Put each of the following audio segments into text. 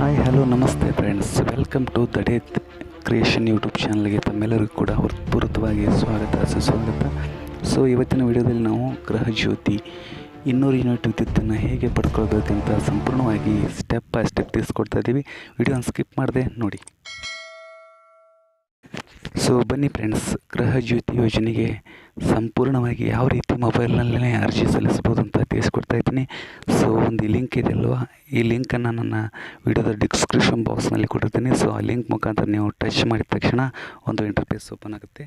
Hi hello ನಮಸ್ತೆ friends welcome to ದಡೇತ್ creation YouTube ಚಾನಲ್ಗೆ ತಮ್ಮೆಲ್ಲರಿಗೂ ಕೂಡ ಹೃತ್ಪೂರ್ವಕವಾಗಿ ಸ್ವಾಗತ, ಸುಸ್ವಾಗತ. ಸೊ ಇವತ್ತಿನ ವಿಡಿಯೋದಲ್ಲಿ ನಾವು ಗೃಹ ಜ್ಯೋತಿ, ಇನ್ನೂರು ಯೂನಿಟ್ ವಿದ್ಯುತ್ತನ್ನು ಹೇಗೆ ಪಡ್ಕೊಳ್ಬೇಕಂತ ಸಂಪೂರ್ಣವಾಗಿ ಸ್ಟೆಪ್ ಬೈ ಸ್ಟೆಪ್ ತಿಳಿಸ್ಕೊಡ್ತಾ ಇದ್ದೀವಿ ವಿಡಿಯೋನ ಸ್ಕಿಪ್ ಮಾಡಿದೆ ನೋಡಿ. ಸೊ ಬನ್ನಿ ಫ್ರೆಂಡ್ಸ್ ಗೃಹ ಜ್ಯೋತಿ ಯೋಜನೆಗೆ ಸಂಪೂರ್ಣವಾಗಿ ಯಾವ ರೀತಿ ಮೊಬೈಲ್ನಲ್ಲೇ ಅರ್ಜಿ ಸಲ್ಲಿಸ್ಬೋದು ಅಂತ ತಿಳಿಸ್ಕೊಡ್ತಾ ಇದ್ದೀನಿ. ಸೊ ಒಂದು ಲಿಂಕ್ ಇದೆ ಅಲ್ವಾ? ಈ ಲಿಂಕನ್ನು ನನ್ನ ವಿಡಿಯೋದ ಡಿಸ್ಕ್ರಿಪ್ಷನ್ ಬಾಕ್ಸ್ನಲ್ಲಿ ಕೊಟ್ಟಿರ್ತೀನಿ. ಸೊ ಆ ಲಿಂಕ್ ಮುಖಾಂತರ ನೀವು ಟಚ್ ಮಾಡಿದ ತಕ್ಷಣ ಒಂದು ಇಂಟರ್ಫೇಸ್ ಓಪನ್ ಆಗುತ್ತೆ.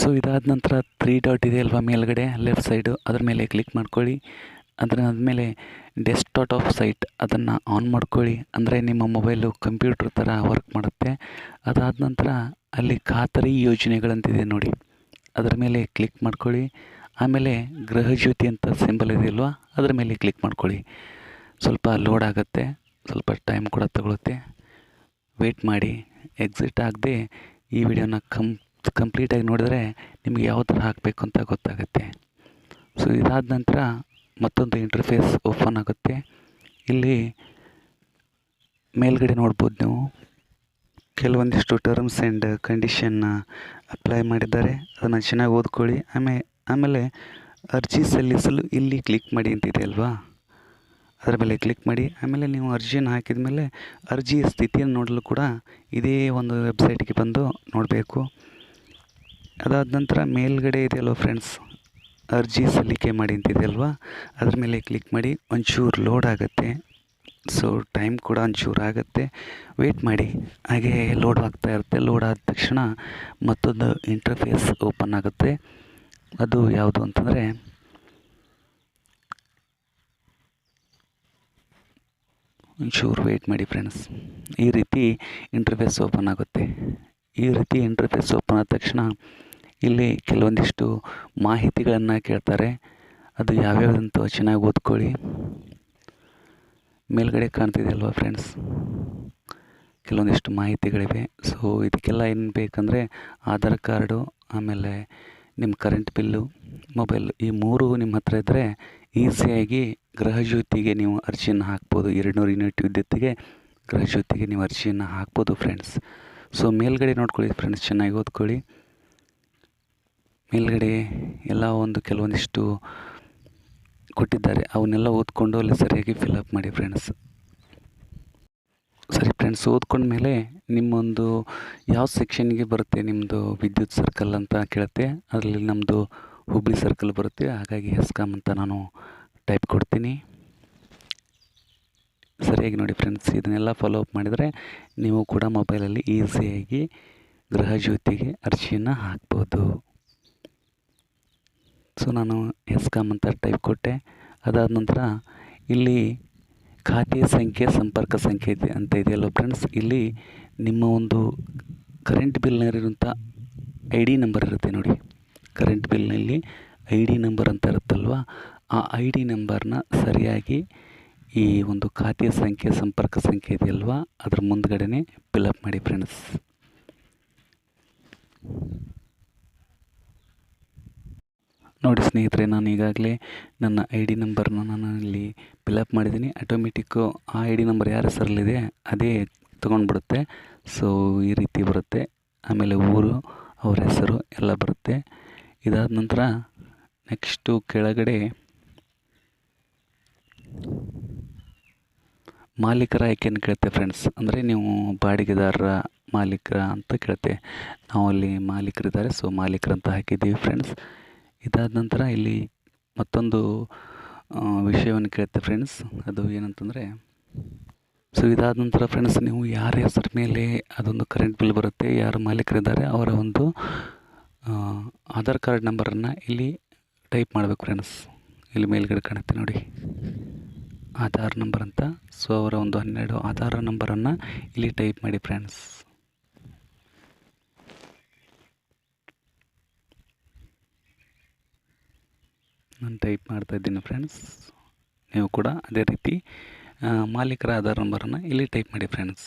ಸೊ ಇದಾದ ನಂತರ ತ್ರೀ ಡಾಟ್ ಇದೆ ಅಲ್ವಾ ಮೇಲ್ಗಡೆ? ಲೆಫ್ಟ್ ಸೈಡು ಅದ್ರ ಮೇಲೆ ಕ್ಲಿಕ್ ಮಾಡ್ಕೊಳ್ಳಿ. ಅದರ ಆದಮೇಲೆ ಡೆಸ್ಕ್ಟಾಪ್ ಆಫ್ ಸೈಟ್ ಅದನ್ನು ಆನ್ ಮಾಡ್ಕೊಳ್ಳಿ. ಅಂದರೆ ನಿಮ್ಮ ಮೊಬೈಲು ಕಂಪ್ಯೂಟ್ರ್ ಥರ ವರ್ಕ್ ಮಾಡುತ್ತೆ. ಅದಾದ ನಂತರ ಅಲ್ಲಿ ಖಾತರಿ ಯೋಜನೆಗಳಂತಿದೆ ನೋಡಿ. ಅದರ ಮೇಲೆ ಕ್ಲಿಕ್ ಮಾಡ್ಕೊಳ್ಳಿ. ಆಮೇಲೆ ಗೃಹಜ್ಯೋತಿ ಅಂತ ಸಿಂಬಲ್ ಇದೆಯಲ್ವ ಅದರ ಮೇಲೆ ಕ್ಲಿಕ್ ಮಾಡ್ಕೊಳ್ಳಿ. ಸ್ವಲ್ಪ ಲೋಡ್ ಆಗುತ್ತೆ. ಸ್ವಲ್ಪ ಟೈಮ್ ಕೂಡ ತಗೊಳುತ್ತೆ. ವೇಟ್ ಮಾಡಿ. ಎಕ್ಸಿಟ್ ಆಗದೆ ಈ ವಿಡಿಯೋನ ಕಂ, ಕಂಪ್ಲೀಟಾಗಿ ನೋಡಿದ್ರೆ ನಿಮಗೆ ಯಾವ ಥರ ಹಾಕಬೇಕು ಅಂತ ಗೊತ್ತಾಗುತ್ತೆ. ಸೊ ಇದಾದ ನಂತರ ಮತ್ತೊಂದು ಇಂಟರ್ಫೇಸ್ ಓಪನ್ ಆಗುತ್ತೆ. ಇಲ್ಲಿ ಮೇಲ್ಗಡೆ ನೋಡ್ಬೋದು ನೀವು. ಕೆಲವೊಂದಿಷ್ಟು ಟರ್ಮ್ಸ್ ಆ್ಯಂಡ್ ಕಂಡೀಷನ್ನ ಅಪ್ಲೈ ಮಾಡಿದ್ದಾರೆ. ಅದನ್ನು ಚೆನ್ನಾಗಿ ಓದ್ಕೊಳ್ಳಿ. ಆಮೇಲೆ ಆಮೇಲೆ ಅರ್ಜಿ ಸಲ್ಲಿಸಲು ಇಲ್ಲಿ ಕ್ಲಿಕ್ ಮಾಡಿ ಅಂತಿದೆ ಅಲ್ವಾ? ಅದರ ಮೇಲೆ ಕ್ಲಿಕ್ ಮಾಡಿ. ಆಮೇಲೆ ನೀವು ಅರ್ಜಿಯನ್ನು ಹಾಕಿದ ಮೇಲೆ ಅರ್ಜಿಯ ಸ್ಥಿತಿಯನ್ನು ನೋಡಲು ಕೂಡ ಇದೇ ಒಂದು ವೆಬ್ಸೈಟ್ಗೆ ಬಂದು ನೋಡಬೇಕು. ಅದಾದ ನಂತರ ಮೇಲ್ಗಡೆ ಇದೆಯಲ್ವ ಫ್ರೆಂಡ್ಸ್ ಅರ್ಜಿ ಸಲ್ಲಿಕೆ ಮಾಡಿ ಅಂತಿದೆ ಅಲ್ವಾ ಅದ್ರ ಮೇಲೆ ಕ್ಲಿಕ್ ಮಾಡಿ, ಒಂಚೂರು ಲೋಡ್ ಆಗುತ್ತೆ. ಸೊ ಟೈಮ್ ಕೂಡ ಒಂಚೂರು ಆಗುತ್ತೆ. ವೇಟ್ ಮಾಡಿ. ಹಾಗೆ ಲೋಡ್ ಆಗ್ತಾ ಇರುತ್ತೆ. ಲೋಡ್ ಆದ ತಕ್ಷಣ ಮತ್ತೊಂದು ಇಂಟರ್ಫೇಸ್ ಓಪನ್ ಆಗುತ್ತೆ. ಅದು ಯಾವುದು ಅಂತಂದರೆ, ಒಂಚೂರು ವೆಯ್ಟ್ ಮಾಡಿ ಫ್ರೆಂಡ್ಸ್ ಈ ರೀತಿ ಇಂಟರ್ಫೇಸ್ ಓಪನ್ ಆಗುತ್ತೆ. ಈ ರೀತಿ ಇಂಟರ್ಫೇಸ್ ಓಪನ್ ಆದ ತಕ್ಷಣ ಇಲ್ಲಿ ಕೆಲವೊಂದಿಷ್ಟು ಮಾಹಿತಿಗಳನ್ನು ಕೇಳ್ತಾರೆ. ಅದು ಯಾವ್ಯಾವುದಂತ ಚೆನ್ನಾಗಿ ಓದ್ಕೊಳ್ಳಿ. ಮೇಲ್ಗಡೆ ಕಾಣ್ತಿದೆ ಅಲ್ವಾ ಫ್ರೆಂಡ್ಸ್? ಕೆಲವೊಂದಿಷ್ಟು ಮಾಹಿತಿಗಳಿವೆ. ಸೊ ಇದಕ್ಕೆಲ್ಲ ಏನು ಬೇಕಂದರೆ ಆಧಾರ್ ಕಾರ್ಡು, ಆಮೇಲೆ ನಿಮ್ಮ ಕರೆಂಟ್ ಬಿಲ್ಲು, ಮೊಬೈಲ್ ಈ ಮೂರು ನಿಮ್ಮ ಹತ್ರ ಇದ್ದರೆ ಈಸಿಯಾಗಿ ಗೃಹಜ್ಯೋತಿಗೆ ನೀವು ಅರ್ಜಿಯನ್ನು ಹಾಕ್ಬೋದು. ಎರಡು ನೂರು ಯೂನಿಟ್ ವಿದ್ಯುತ್ತಿಗೆ ಗೃಹ ಜ್ಯೋತಿಗೆ ನೀವು ಅರ್ಜಿಯನ್ನು ಹಾಕ್ಬೋದು ಫ್ರೆಂಡ್ಸ್. ಸೊ ಮೇಲ್ಗಡೆ ನೋಡ್ಕೊಳ್ಳಿ ಫ್ರೆಂಡ್ಸ್, ಚೆನ್ನಾಗಿ ಓದ್ಕೊಳ್ಳಿ. ಮೇಲ್ಗಡೆ ಎಲ್ಲ ಒಂದು ಕೆಲವೊಂದಿಷ್ಟು ಕೊಟ್ಟಿದ್ದಾರೆ. ಅವನ್ನೆಲ್ಲ ಓದ್ಕೊಂಡು ಅಲ್ಲಿ ಸರಿಯಾಗಿ ಫಿಲಪ್ ಮಾಡಿ ಫ್ರೆಂಡ್ಸ್ ಸರಿ ಫ್ರೆಂಡ್ಸ್ ಓದ್ಕೊಂಡ್ಮೇಲೆ ನಿಮ್ಮೊಂದು ಯಾವ ಸೆಕ್ಷನ್ಗೆ ಬರುತ್ತೆ? ನಿಮ್ಮದು ವಿದ್ಯುತ್ ಸರ್ಕಲ್ ಅಂತ ಕೇಳುತ್ತೆ. ಅದರಲ್ಲಿ ನಮ್ಮದು ಹುಬ್ಬಳ್ಳಿ ಸರ್ಕಲ್ ಬರುತ್ತೆ. ಹಾಗಾಗಿ ಹೆಸ್ಕಾಮ್ ಅಂತ ನಾನು ಟೈಪ್ ಕೊಡ್ತೀನಿ. ಸರಿಯಾಗಿ ನೋಡಿ ಫ್ರೆಂಡ್ಸ್ ಇದನ್ನೆಲ್ಲ ಫಾಲೋ ಅಪ್ ಮಾಡಿದರೆ ನೀವು ಕೂಡ ಮೊಬೈಲಲ್ಲಿ ಈಸಿಯಾಗಿ ಗೃಹ ಜ್ಯೋತಿಗೆ ಅರ್ಜಿಯನ್ನು ಹಾಕ್ಬೋದು. ಸೊ ನಾನು ಎಸ್ಕಾಮ್ ಅಂತ ಟೈಪ್ ಕೊಟ್ಟೆ. ಅದಾದ ನಂತರ ಇಲ್ಲಿ ಖಾತೆ ಸಂಖ್ಯೆ, ಸಂಪರ್ಕ ಸಂಖ್ಯೆ ಇದೆ ಅಂತ ಇದೆಯಲ್ಲ ಫ್ರೆಂಡ್ಸ್ ಇಲ್ಲಿ ನಿಮ್ಮ ಒಂದು ಕರೆಂಟ್ ಬಿಲ್ನಲ್ಲಿರುವಂಥ ಐ ಡಿ ನಂಬರ್ ಇರುತ್ತೆ ನೋಡಿ. ಕರೆಂಟ್ ಬಿಲ್ನಲ್ಲಿ ಐ ಡಿ ನಂಬರ್ ಅಂತ ಇರುತ್ತಲ್ವ? ಆ ಐ ಡಿ ನಂಬರ್ನ ಸರಿಯಾಗಿ ಈ ಒಂದು ಖಾತೆ ಸಂಖ್ಯೆ, ಸಂಪರ್ಕ ಸಂಖ್ಯೆ ಇದೆಯಲ್ವ? ಅದ್ರ ಮುಂದ್ಗಡೆನೆ ಫಿಲಪ್ ಮಾಡಿ ಫ್ರೆಂಡ್ಸ್ ನೋಡಿ ಸ್ನೇಹಿತರೆ, ನಾನು ಈಗಾಗಲೇ ನನ್ನ ಐ ಡಿ ನಂಬರ್ನ ನಾನು ಇಲ್ಲಿ ಫಿಲಪ್ ಮಾಡಿದ್ದೀನಿ. ಆಟೋಮೆಟಿಕ್ಕು ಆ ಐ ಡಿ ನಂಬರ್ ಯಾರ ಹೆಸರಲ್ಲಿದೆ ಅದೇ ತೊಗೊಂಡ್ಬಿಡುತ್ತೆ. ಸೊ ಈ ರೀತಿ ಬರುತ್ತೆ. ಆಮೇಲೆ ಊರು, ಅವ್ರ ಹೆಸರು ಎಲ್ಲ ಬರುತ್ತೆ. ಇದಾದ ನಂತರ ನೆಕ್ಸ್ಟು ಕೆಳಗಡೆ ಮಾಲೀಕರ ಆಯ್ಕೆಯನ್ನು ಕೇಳುತ್ತೆ ಫ್ರೆಂಡ್ಸ್ ಅಂದರೆ ನೀವು ಬಾಡಿಗೆದಾರರ ಮಾಲೀಕರ ಅಂತ ಕೇಳುತ್ತೆ. ನಾವು ಅಲ್ಲಿ ಮಾಲೀಕರಿದ್ದಾರೆ ಸೊ ಮಾಲೀಕರಂತ ಹಾಕಿದ್ದೀವಿ ಫ್ರೆಂಡ್ಸ್ ಇದಾದ ನಂತರ ಇಲ್ಲಿ ಮತ್ತೊಂದು ವಿಷಯವನ್ನು ಕೇಳುತ್ತೆ ಫ್ರೆಂಡ್ಸ್ ಅದು ಏನಂತಂದರೆ ಸೊ ಇದಾದ ನಂತರ ಫ್ರೆಂಡ್ಸ್ ನೀವು ಯಾರ ಹೆಸರ ಮೇಲೆ ಅದೊಂದು ಕರೆಂಟ್ ಬಿಲ್ ಬರುತ್ತೆ, ಯಾರು ಮಾಲೀಕರಿದ್ದಾರೆ, ಅವರ ಒಂದು ಆಧಾರ್ ಕಾರ್ಡ್ ನಂಬರನ್ನು ಇಲ್ಲಿ ಟೈಪ್ ಮಾಡಬೇಕು ಫ್ರೆಂಡ್ಸ್ ಇಲ್ಲಿ ಮೇಲ್ಗಡೆ ಕಾಣುತ್ತೆ ನೋಡಿ. ಆಧಾರ್ ನಂಬರ್ ಅಂತ ಸೊ ಅವರ ಒಂದು ಹನ್ನೆರಡು ಆಧಾರ್ ನಂಬರನ್ನು ಇಲ್ಲಿ ಟೈಪ್ ಮಾಡಿ ಫ್ರೆಂಡ್ಸ್ ನಾನು ಟೈಪ್ ಮಾಡ್ತಾ ಇದ್ದೀನಿ ಫ್ರೆಂಡ್ಸ್. ನೀವು ಕೂಡ ಅದೇ ರೀತಿ ಮಾಲೀಕರ ಆಧಾರ್ ನಂಬರನ್ನು ಇಲ್ಲಿ ಟೈಪ್ ಮಾಡಿ ಫ್ರೆಂಡ್ಸ್.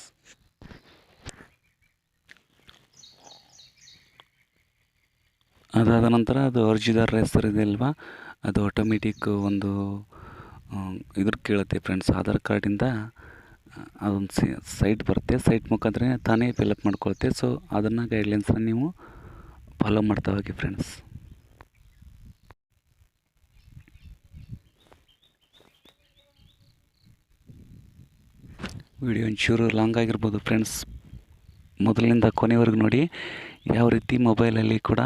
ಅದಾದ ನಂತರ ಅದು ಅರ್ಜಿದಾರರ ಹೆಸರು ಇದೆ ಅಲ್ವಾ? ಅದು ಆಟೋಮೆಟಿಕ್ ಒಂದು ಇದ್ರ ಕೇಳುತ್ತೆ ಫ್ರೆಂಡ್ಸ್. ಆಧಾರ್ ಕಾರ್ಡಿಂದ ಅದೊಂದು ಸೈಟ್ ಬರುತ್ತೆ. ಸೈಟ್ ಮುಖಾಂತರ ತಾನೇ ಫಿಲಪ್ ಮಾಡ್ಕೊಳುತ್ತೆ. ಸೊ ಅದನ್ನು ಗೈಡ್ಲೈನ್ಸನ್ನ ನೀವು ಫಾಲೋ ಮಾಡ್ತಾ ಹೋಗಿ ಫ್ರೆಂಡ್ಸ್. ವಿಡಿಯೋ ಒಂಚೂರು ಲಾಂಗ್ ಆಗಿರ್ಬೋದು ಫ್ರೆಂಡ್ಸ್. ಮೊದಲಿನಿಂದ ಕೊನೆವರೆಗೂ ನೋಡಿ, ಯಾವ ರೀತಿ ಮೊಬೈಲಲ್ಲಿ ಕೂಡ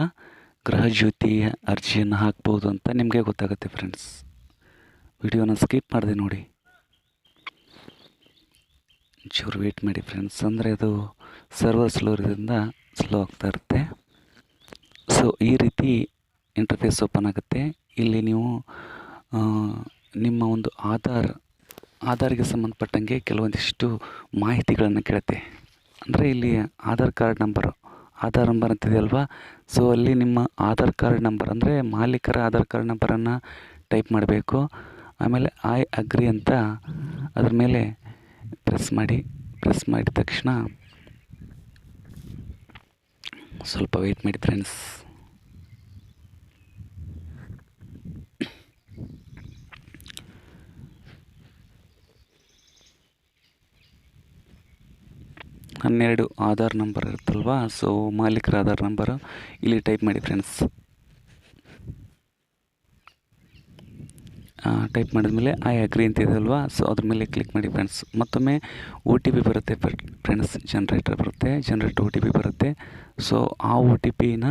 ಗೃಹಜ್ಯೋತಿ ಅರ್ಜಿಯನ್ನು ಹಾಕ್ಬೋದು ಅಂತ ನಿಮಗೆ ಗೊತ್ತಾಗುತ್ತೆ ಫ್ರೆಂಡ್ಸ್. ವಿಡಿಯೋನ ಸ್ಕಿಪ್ ಮಾಡಿದೆ ನೋಡಿ. ಒಂಚೂರು ವೇಟ್ ಮಾಡಿ ಫ್ರೆಂಡ್ಸ್. ಅಂದರೆ ಅದು ಸರ್ವರ್ ಸ್ಲೋ ಇರೋದ್ರಿಂದ ಸ್ಲೋ ಆಗ್ತಾ ಇರುತ್ತೆ. ಸೊ ಈ ರೀತಿ ಇಂಟರ್ಫೇಸ್ ಓಪನ್ ಆಗುತ್ತೆ. ಇಲ್ಲಿ ನೀವು ನಿಮ್ಮ ಒಂದು ಆಧಾರ್ ಆಧಾರ್ಗೆ ಸಂಬಂಧಪಟ್ಟಂಗೆ ಕೆಲವೊಂದಿಷ್ಟು ಮಾಹಿತಿಗಳನ್ನು ಕೇಳುತ್ತೆ. ಅಂದರೆ ಇಲ್ಲಿ Aadhaar card number, Aadhaar number ಅಂತಿದೆಯಲ್ವಾ so ಅಲ್ಲಿ ನಿಮ್ಮ ಆಧಾರ್ ಕಾರ್ಡ್ ನಂಬರ್, ಅಂದರೆ ಮಾಲೀಕರ ಆಧಾರ್ ಕಾರ್ಡ್ ನಂಬರನ್ನು ಟೈಪ್ ಮಾಡಬೇಕು. ಆಮೇಲೆ ಐ ಅಗ್ರಿ ಅಂತ ಅದ್ರ ಮೇಲೆ ಪ್ರೆಸ್ ಮಾಡಿ ಪ್ರೆಸ್ ಮಾಡಿದ ತಕ್ಷಣ ಸ್ವಲ್ಪ ವೆಯ್ಟ್ ಮಾಡಿ ಫ್ರೆಂಡ್ಸ್ ಹನ್ನೆರಡು ಆಧಾರ್ ನಂಬರ್ ಇರುತ್ತಲ್ವಾ? ಸೊ ಮಾಲೀಕರ ಆಧಾರ್ ನಂಬರು ಇಲ್ಲಿ ಟೈಪ್ ಮಾಡಿ ಫ್ರೆಂಡ್ಸ್ ಟೈಪ್ ಮಾಡಿದ್ಮೇಲೆ ಐ ಅಗ್ರಿ ಅಂತ ಇದೆಯಲ್ವಾ ಸೊ ಅದ್ರ ಮೇಲೆ ಕ್ಲಿಕ್ ಮಾಡಿ ಫ್ರೆಂಡ್ಸ್ ಮತ್ತೊಮ್ಮೆ ಒ ಟಿ ಪಿ ಬರುತ್ತೆ ಫ್ರೆಂಡ್ಸ್ ಜನ್ರೇಟರ್ ಬರುತ್ತೆ ಜನ್ರೇಟರ್ ಒ ಟಿ ಪಿ ಬರುತ್ತೆ. ಸೊ ಆ ಒ ಟಿ ಪಿನ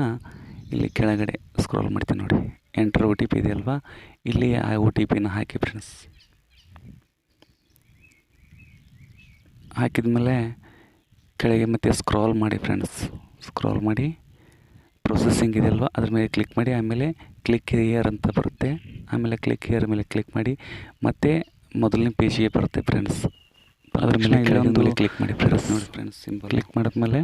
ಇಲ್ಲಿ ಕೆಳಗಡೆ ಸ್ಕ್ರೋಲ್ ಮಾಡ್ತೀನಿ ನೋಡಿ. ಎಂಟರ್ ಒ ಟಿ ಪಿ ಇದೆಯಲ್ವಾ ಇಲ್ಲಿ ಆ ಒ ಟಿ ಪಿನ ಹಾಕಿ ಫ್ರೆಂಡ್ಸ್ ಹಾಕಿದ್ಮೇಲೆ ಕೆಳಗೆ ಮತ್ತೆ ಸ್ಕ್ರಾಲ್ ಮಾಡಿ ಫ್ರೆಂಡ್ಸ್ ಸ್ಕ್ರಾಲ್ ಮಾಡಿ. ಪ್ರೊಸೆಸಿಂಗ್ ಇದೆಯಲ್ವ ಅದ್ರ ಮೇಲೆ ಕ್ಲಿಕ್ ಮಾಡಿ. ಆಮೇಲೆ ಕ್ಲಿಕ್ ಇಯರ್ ಅಂತ ಬರುತ್ತೆ. ಆಮೇಲೆ ಕ್ಲಿಕ್ ಇಯರ್ ಮೇಲೆ ಕ್ಲಿಕ್ ಮಾಡಿ. ಮತ್ತೆ ಮೊದಲನೇ ಪೇಜಿಗೆ ಬರುತ್ತೆ ಫ್ರೆಂಡ್ಸ್ ಅದ್ರ ಮೇಲೆ ಕ್ಲಿಕ್ ಮಾಡಿ ಫ್ರೆಂಡ್ಸ್ ನೋಡಿ ಫ್ರೆಂಡ್ಸ್ ಸಿಂಬಲ್ ಕ್ಲಿಕ್ ಮಾಡಿದ್ಮೇಲೆ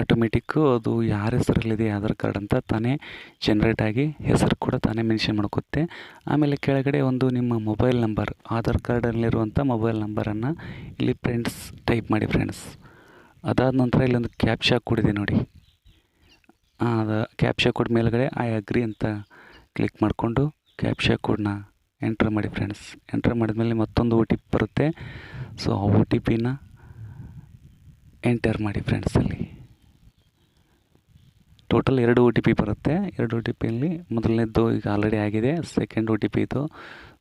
ಆಟೋಮೆಟಿಕ್ಕು ಅದು ಯಾರ ಹೆಸರಲ್ಲಿದೆ ಆಧಾರ್ ಕಾರ್ಡ್ ಅಂತ ತಾನೇ ಜನ್ರೇಟ್ ಆಗಿ ಹೆಸರು ಕೂಡ ತಾನೇ ಮೆನ್ಷನ್ ಮಾಡ್ಕೊತ್ತೆ. ಆಮೇಲೆ ಕೆಳಗಡೆ ಒಂದು ನಿಮ್ಮ ಮೊಬೈಲ್ ನಂಬರ್ ಆಧಾರ್ ಕಾರ್ಡಲ್ಲಿರುವಂಥ ಮೊಬೈಲ್ ನಂಬರನ್ನು ಇಲ್ಲಿ ಫ್ರೆಂಡ್ಸ್ ಟೈಪ್ ಮಾಡಿ ಫ್ರೆಂಡ್ಸ್ ಅದಾದ ನಂತರ ಇಲ್ಲೊಂದು ಕ್ಯಾಪ್ಷಾ ಕೊಡಿದೆ ನೋಡಿ. ಅದು ಕ್ಯಾಪ್ಷಾ ಕೊಡ್ ಮೇಲುಗಡೆ ಐ ಅಗ್ರಿ ಅಂತ ಕ್ಲಿಕ್ ಮಾಡಿಕೊಂಡು ಕ್ಯಾಪ್ಷಾ ಕೋಡ್ನ ಎಂಟ್ರ್ ಮಾಡಿ ಫ್ರೆಂಡ್ಸ್ ಎಂಟ್ರ್ ಮಾಡಿದ್ಮೇಲೆ ಮತ್ತೊಂದು ಒ ಟಿ ಪಿ ಬರುತ್ತೆ. ಸೊ ಆ ಒ ಟಿ ಪಿನ ಎಂಟರ್ ಮಾಡಿ ಫ್ರೆಂಡ್ಸ್ ಅಲ್ಲಿ. ಟೋಟಲ್ ಎರಡು ಒ ಟಿ ಪಿ ಬರುತ್ತೆ. ಎರಡು ಒ ಟಿ ಪಿಯಲ್ಲಿ ಮೊದಲನೇದ್ದು ಈಗ ಆಲ್ರೆಡಿ ಆಗಿದೆ ಸೆಕೆಂಡ್ ಒ ಟಿ ಪಿ ಇದು.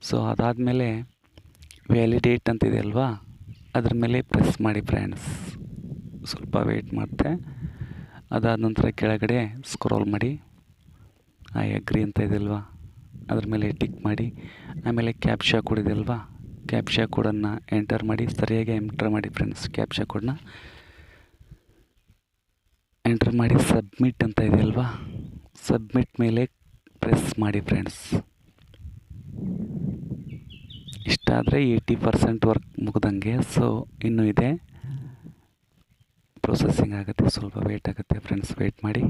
ಸೊ ಅದಾದಮೇಲೆ ವ್ಯಾಲಿಡೇಟ್ ಅಂತಿದೆ ಅಲ್ವಾ? ಅದ್ರ ಮೇಲೆ ಪ್ರೆಸ್ ಮಾಡಿ ಫ್ರೆಂಡ್ಸ್ ಸ್ವಲ್ಪ ವೆಯ್ಟ್ ಮಾಡಿದೆ ಅದಾದ ನಂತರ ಕೆಳಗಡೆ ಸ್ಕ್ರೋಲ್ ಮಾಡಿ. ಐ ಎಗ್ರಿ ಅಂತ ಇದೆಯಲ್ವಾ? ಅದ್ರ ಮೇಲೆ ಟಿಕ್ ಮಾಡಿ. ಆಮೇಲೆ ಕ್ಯಾಪ್ಶಾ ಕೋಡ್ ಕ್ಯಾಪ್ಷಾ ಕೋಡನ್ನು ಎಂಟರ್ ಮಾಡಿ. ಸರಿಯಾಗಿ ಎಂಟರ್ ಮಾಡಿ ಫ್ರೆಂಡ್ಸ್ ಕ್ಯಾಪ್ಶಾ ಕೋಡನ್ನ ಎಂಟರ್ ಮಾಡಿ ಸಬ್ಮಿಟ್ ಅಂತ ಇದೆಯಲ್ವಾ? ಸಬ್ಮಿಟ್ ಮೇಲೆ ಪ್ರೆಸ್ ಮಾಡಿ ಫ್ರೆಂಡ್ಸ್ ಇಷ್ಟಾದರೆ ಏಯ್ಟಿ ಪರ್ಸೆಂಟ್ ವರ್ಕ್ ಮುಗ್ದಂಗೆ. ಸೊ ಇನ್ನೂ ಇದೆ. ಪ್ರೊಸೆಸಿಂಗ್ ಆಗುತ್ತೆ, ಸ್ವಲ್ಪ ವೇಟ್ ಆಗುತ್ತೆ ಫ್ರೆಂಡ್ಸ್ ವೇಟ್ ಮಾಡಿ.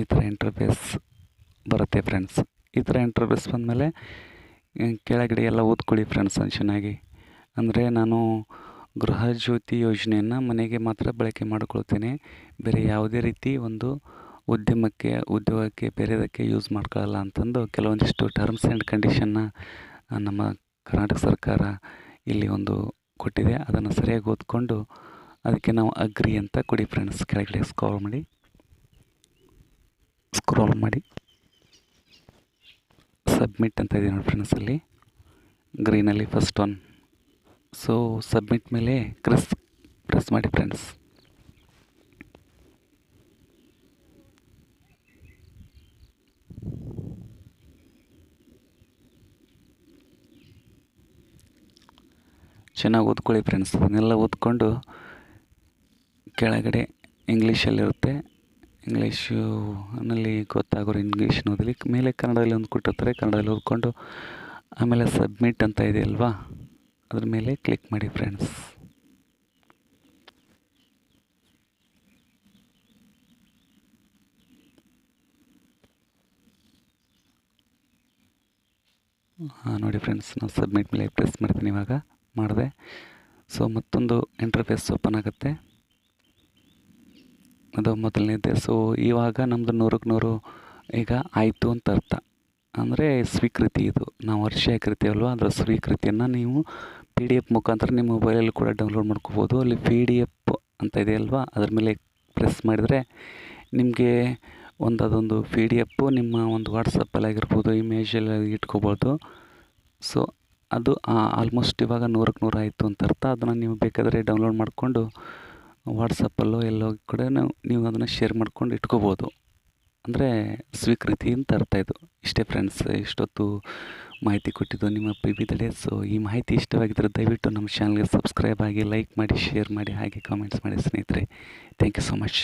ಈ ಥರ ಇಂಟರ್ಫೇಸ್ ಬರುತ್ತೆ ಫ್ರೆಂಡ್ಸ್ ಈ ಥರ ಇಂಟರ್ಫೇಸ್ ಬಂದಮೇಲೆ ಕೆಳಗಡೆ ಎಲ್ಲ ಓದ್ಕೊಳ್ಳಿ ಫ್ರೆಂಡ್ಸ್ ಚೆನ್ನಾಗಿ ಅಂದರೆ ನಾನು ಗೃಹ ಜ್ಯೋತಿ ಯೋಜನೆಯನ್ನು ಮನೆಗೆ ಮಾತ್ರ ಬಳಕೆ ಮಾಡಿಕೊಳ್ತೇನೆ. ಬೇರೆ ಯಾವುದೇ ರೀತಿ ಒಂದು ಉದ್ಯಮಕ್ಕೆ, ಉದ್ಯೋಗಕ್ಕೆ, ಬೇರೆದಕ್ಕೆ ಯೂಸ್ ಮಾಡ್ಕೊಳ್ಳಲ್ಲ ಅಂತಂದು ಕೆಲವೊಂದಿಷ್ಟು ಟರ್ಮ್ಸ್ ಆ್ಯಂಡ್ ಕಂಡೀಷನ್ನ ನಮ್ಮ ಕರ್ನಾಟಕ ಸರ್ಕಾರ ಇಲ್ಲಿ ಒಂದು ಕೊಟ್ಟಿದೆ, ಅದನ್ನು ಸರಿಯಾಗಿ ಓದ್ಕೊಂಡು ಅದಕ್ಕೆ ನಾವು ಅಗ್ರಿ ಅಂತ ಕೊಡಿ ಫ್ರೆಂಡ್ಸ್ ಕೆಳಗಡೆ ಸ್ಕ್ರಾಲ್ ಮಾಡಿ. ಸ್ಕ್ರೋಲ್ ಮಾಡಿ. ಸಬ್ಮಿಟ್ ಅಂತ ಇದೆ ನೋಡಿ ಫ್ರೆಂಡ್ಸ್ ಅಲ್ಲಿ. ಗ್ರೀನಲ್ಲಿ ಫಸ್ಟ್ ಒನ್ ಸೊ ಸಬ್ಮಿಟ್ ಮೇಲೆ ಕ್ರಿಸ್ ಪ್ರೆಸ್ ಮಾಡಿ ಫ್ರೆಂಡ್ಸ್ ಚೆನ್ನಾಗಿ ಓದ್ಕೊಳ್ಳಿ ಫ್ರೆಂಡ್ಸ್ ಅದನ್ನೆಲ್ಲ ಓದ್ಕೊಂಡು ಕೆಳಗಡೆ ಇಂಗ್ಲೀಷಲ್ಲಿರುತ್ತೆ. ಇಂಗ್ಲೀಷು ನಲ್ಲಿ ಗೊತ್ತಾಗೋರು ಇಂಗ್ಲೀಷ್ ಓದಲಿ. ಮೇಲೆ ಕನ್ನಡದಲ್ಲಿ ಒಂದು ಕೊಟ್ಟಿರ್ತಾರೆ. ಕನ್ನಡದಲ್ಲಿ ಓದ್ಕೊಂಡು ಆಮೇಲೆ ಸಬ್ಮಿಟ್ ಅಂತ ಇದೆ ಅಲ್ವಾ? ಅದ್ರ ಮೇಲೆ ಕ್ಲಿಕ್ ಮಾಡಿ ಫ್ರೆಂಡ್ಸ್ ಹಾಂ, ನೋಡಿ ಫ್ರೆಂಡ್ಸ್ ನಾವು ಸಬ್ಮಿಟ್ ಮೇಲೆ ಪ್ರೆಸ್ ಮಾಡ್ತೀನಿ ಇವಾಗ. ಮಾಡಿದೆ. ಸೊ ಮತ್ತೊಂದು ಇಂಟರ್ಫೇಸ್ ಓಪನ್ ಆಗುತ್ತೆ. ಅದು ಮೊದಲನೇದೇ. ಸೊ ಇವಾಗ ನಮ್ಮದು ನೂರಕ್ಕೆ ನೂರು ಈಗ ಆಯಿತು ಅಂತ ಅರ್ಥ. ಅಂದರೆ ಸ್ವೀಕೃತಿ ಇದು. ನಾವು ವರ್ಷ ಹಾಕಿರ್ತೀವಲ್ವ ಅದರ ಸ್ವೀಕೃತಿಯನ್ನು ನೀವು ಪಿ ಡಿ ಎಫ್ ಮುಖಾಂತರ ನಿಮ್ಮ ಮೊಬೈಲಲ್ಲಿ ಕೂಡ ಡೌನ್ಲೋಡ್ ಮಾಡ್ಕೋಬೋದು. ಅಲ್ಲಿ ಪಿ ಡಿ ಎಫ್ ಅಂತ ಇದೆ ಅಲ್ವಾ? ಅದ್ರ ಮೇಲೆ ಪ್ರೆಸ್ ಮಾಡಿದರೆ ನಿಮಗೆ ಒಂದು ಅದೊಂದು ಪಿ ಡಿ ಎಫು ನಿಮ್ಮ ಒಂದು ವಾಟ್ಸಪ್ಪಲ್ಲಿ ಆಗಿರ್ಬೋದು ಇಮೇಜಲ್ಲಿ ಇಟ್ಕೋಬೋದು. ಸೊ ಅದು ಆಲ್ಮೋಸ್ಟ್ ಇವಾಗ ನೂರಕ್ಕೆ ನೂರು ಆಯಿತು ಅಂತ ಅರ್ಥ. ಅದನ್ನು ನೀವು ಬೇಕಾದರೆ ಡೌನ್ಲೋಡ್ ಮಾಡಿಕೊಂಡು ವಾಟ್ಸಪ್ಪಲ್ಲೋ ಎಲ್ಲೋ ಕೂಡ ನೀವು ಅದನ್ನು ಶೇರ್ ಮಾಡ್ಕೊಂಡು ಇಟ್ಕೋಬೋದು. ಅಂದರೆ ಸ್ವೀಕೃತಿ ಅಂತ ಅರ್ಥ ಇದು. ಇಷ್ಟೇ ಫ್ರೆಂಡ್ಸ್ ಇಷ್ಟೊತ್ತು ಮಾಹಿತಿ ಕೊಟ್ಟಿದ್ದು ನಿಮ್ಮ ಪಿ ಬಿ ತಡೆ ಸೊ ಈ ಮಾಹಿತಿ ಇಷ್ಟವಾಗಿದ್ದರೆ ದಯವಿಟ್ಟು ನಮ್ಮ ಚಾನಲ್ಗೆ ಸಬ್ಸ್ಕ್ರೈಬ್ ಆಗಿ ಲೈಕ್ ಮಾಡಿ ಶೇರ್ ಮಾಡಿ, ಹಾಗೆ ಕಾಮೆಂಟ್ಸ್ ಮಾಡಿ ಸ್ನೇಹಿತರೆ. Thank you so much